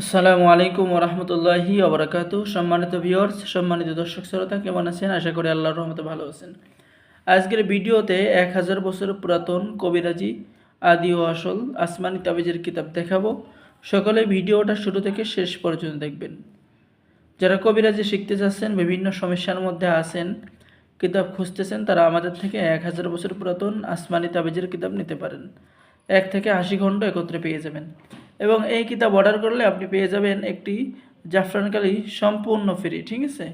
আসসালামু আলাইকুম ওরহমতুল্লাহি ওবরাকাতু। সম্মানিত ভিউয়ার্স সম্মানিত দর্শক শ্রোতা, কেমন আছেন? আশা করি আল্লাহর রহমতে ভালো আছেন। আজকের ভিডিওতে এক হাজার বছর পুরাতন কবিরাজি, আদি ও আসল আসমানি তাবিজের কিতাব দেখাবো। সকলে ভিডিওটা শুরু থেকে শেষ পর্যন্ত দেখবেন। যারা কবিরাজি শিখতে চাচ্ছেন বিভিন্ন সমস্যার মধ্যে আছেন, কিতাব খুঁজতেছেন, তারা আমাদের থেকে এক হাজার বছর পুরাতন আসমানি তাবিজের কিতাব নিতে পারেন। এক থেকে আশি ঘণ্টা একত্রে পেয়ে যাবেন। এবং এই কিতাব অর্ডার করলে আপনি পেয়ে যাবেন একটি জাফরানকালি সম্পূর্ণ ফ্রি ঠিক আছে?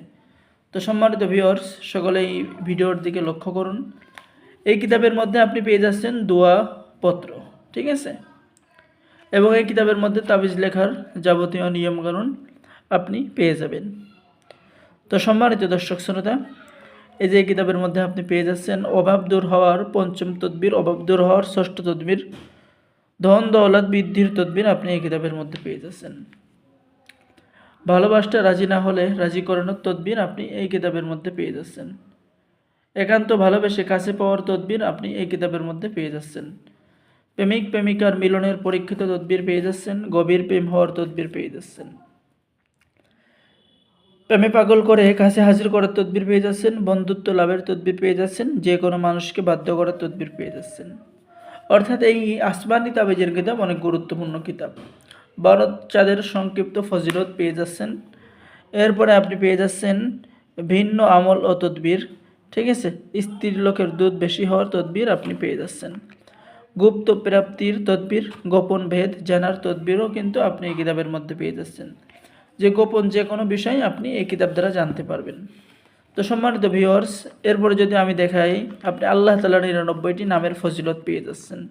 তো সম্মানিত ভিউয়ার্স সকলে এই ভিডিওর দিকে লক্ষ্য করুন। এই কিতাবের মধ্যে আপনি পেয়ে যাচ্ছেন দোয়া পত্র, ঠিক আছে? এবং এই কিতাবের মধ্যে তাবিজ লেখার যাবতীয় নিয়মকানুন আপনি পেয়ে যাবেন। তো সম্মানিত দর্শক শ্রোতা, এই যে এই কিতাবের মধ্যে আপনি পেয়ে যাচ্ছেন, অভাব দূর হওয়ার পঞ্চম তদ্বির, অভাব দূর হওয়ার ষষ্ঠ তদ্বির ধন দৌলত বৃদ্ধির তদ্বির আপনি এই কিতাবের মধ্যে পেয়ে যাচ্ছেন। ভালোবাসটা রাজি না হলে রাজি করানোর তদ্বির আপনি এই কিতাবের মধ্যে পেয়ে যাচ্ছেন। একান্ত ভালোবেসে কাছে পাওয়ার তদ্বির আপনি এই কিতাবের মধ্যে পেয়ে যাচ্ছেন। প্রেমিক প্রেমিকার মিলনের পরীক্ষিত তদ্বির পেয়ে যাচ্ছেন, গভীর প্রেম হওয়ার তদ্বির পেয়ে যাচ্ছেন। প্রেমে পাগল করে কাছে হাজির করার তদবির পেয়ে যাচ্ছেন, বন্ধুত্ব লাভের তদবির পেয়ে যাচ্ছেন, যে কোনো মানুষকে বাধ্য করার তদবির পেয়ে যাচ্ছেন। অর্থাৎ এই আসমানি তাবেজের কিতাব অনেক গুরুত্বপূর্ণ কিতাব। বারত চাঁদের সংক্ষিপ্ত ফজিলত পেয়ে যাচ্ছেন। এরপরে আপনি পেয়ে যাচ্ছেন ভিন্ন আমল ও তদবির। ঠিক আছে? স্ত্রীর লোকের দুধ বেশি হওয়ার তদবির আপনি পেয়ে যাচ্ছেন। গুপ্ত প্রাপ্তির তদবির, গোপন ভেদ, জানার তদবিরও কিন্তু আপনি এই কিতাবের মধ্যে পেয়ে যাচ্ছেন। যে গোপন যে কোনো বিষয় আপনি এই কিতাব দ্বারা জানতে পারবেন। তো সম্মানিত ভিওর্স এরপরে যদি আমি দেখাই, আপনি আল্লাহ তালা নিরানব্বইটি নামের ফজিলত পেয়ে যাচ্ছেন।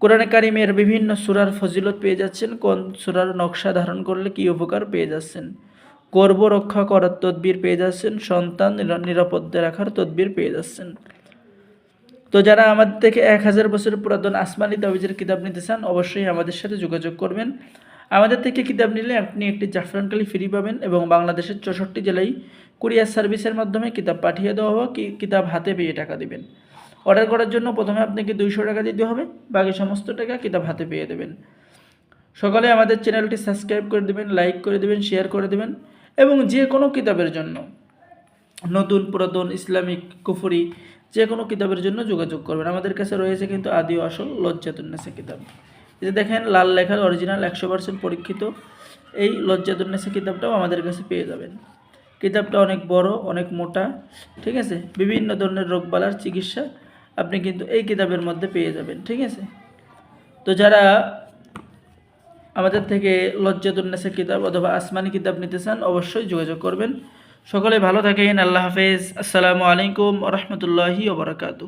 কোরআনে কারিমের বিভিন্ন সুরার ফজিলত পেয়ে যাচ্ছেন, কোন সুরার নকশা ধারণ করলে কী উপকার পেয়ে যাচ্ছেন? গর্ব রক্ষা করার তদবির পেয়ে যাচ্ছেন, সন্তান নিরা- নিরাপদে রাখার তদবির পেয়ে যাচ্ছেন। তো যারা আমাদের থেকে এক হাজার বছর পুরাতন আসমানি তাবিজের কিতাব নিতে চান, অবশ্যই আমাদের সাথে যোগাযোগ করবেন। আমাদের থেকে কিতাব নিলে আপনি একটি জাফরানকালি ফ্রি পাবেন এবং বাংলাদেশের চৌষট্টি জেলায় কুরিয়ার সার্ভিসের মাধ্যমে কিতাব পাঠিয়ে দেওয়া হবে কি কিতাব হাতে পেয়ে টাকা দেবেন। অর্ডার করার জন্য প্রথমে আপনাকে দুইশো টাকা দিতে হবে, বাকি সমস্ত টাকা কিতাব হাতে পেয়ে দেবেন। সকালে আমাদের চ্যানেলটি সাবস্ক্রাইব করে দেবেন, লাইক করে দেবেন শেয়ার করে দেবেন এবং যে কোনো কিতাবের জন্য নতুন, পুরাতন, ইসলামিক, কুফরি যে কোনো কিতাবের জন্য যোগাযোগ করবেন। আমাদের কাছে রয়েছে কিন্তু আদি আসল লজ্জাতুন্নেসা কিতাব। এই যে দেখেন, লাল লেখার অরিজিনাল একশো পার্সেন্ট পরীক্ষিত। এই লজ্জাতুন্নেসা কিতাবটাও আমাদের কাছে পেয়ে যাবেন। কিতাবটা অনেক বড়, অনেক মোটা, ঠিক আছে? বিভিন্ন ধরনের রোগবালার চিকিৎসা আপনি কিন্তু এই কিতাবের মধ্যে পেয়ে যাবেন, ঠিক আছে? তো যারা আমাদের থেকে লজ্জাতুন্নেসা কিতাব অথবা আসমানি কিতাব নিতে চান, অবশ্যই যোগাযোগ করবেন। সকলে ভালো থাকেন, আল্লাহ হাফেজ। আসসালামু আলাইকুম রহমতুল্লাহি ওবরাকাতু